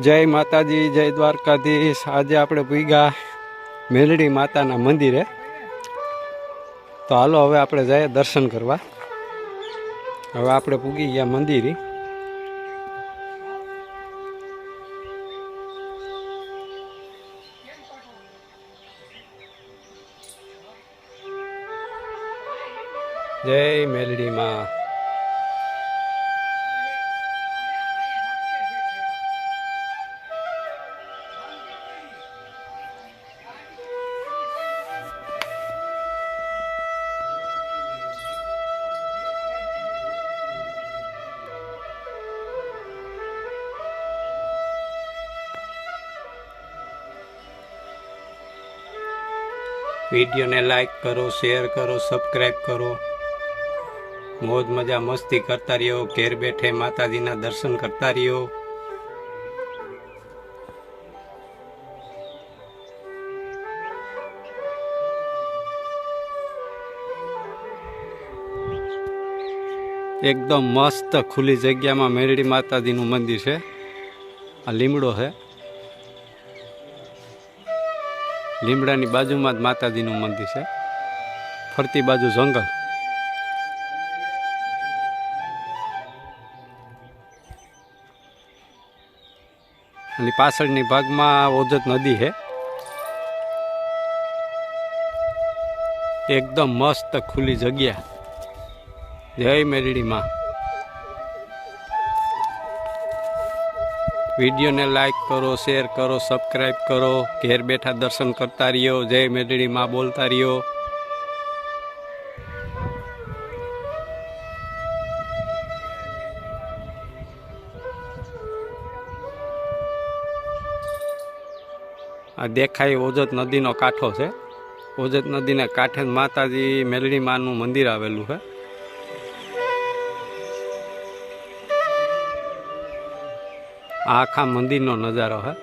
જય માતાજી, જય દ્વારકાધીશ. આજે આપણે પૂગ્યા મેલડી માતાના મંદિરે. તો હાલો હવે આપણે જઈએ દર્શન કરવા. હવે આપણે પૂગી ગયા મંદિરે. જય મેલડી વિડીયોને લાઈક કરો, શેર કરો સબસ્ક્રાઈબ કરો. મોજ મજા મસ્તી કરતા રહ્યો, ઘેર બેઠે માતાજીના દર્શન કરતા રહ્યો. એકદમ મસ્ત ખુલ્લી જગ્યામાં મેરડી માતાજીનું મંદિર છે. આ લીમડો છે. લીમડાની બાજુમાં જ માતાજીનું મંદિર છે. ફરતી બાજુ જંગલ. અને પાછળની ભાગમાં ઓજત નદી છે. એકદમ મસ્ત ખુલ્લી જગ્યા. જય મેરડી વિડીયોને લાઈક કરો, શેર કરો સબસ્ક્રાઈબ કરો. ઘેર બેઠા દર્શન કરતા રહ્યો. જય મેદડી માં બોલતા રહ્યો. આ દેખાય ઓજત નદીનો કાંઠો છે. ઓજત નદીના કાંઠે માતાજી મેલડી માનું મંદિર આવેલું છે. આખા મંદિરનો નજારો છે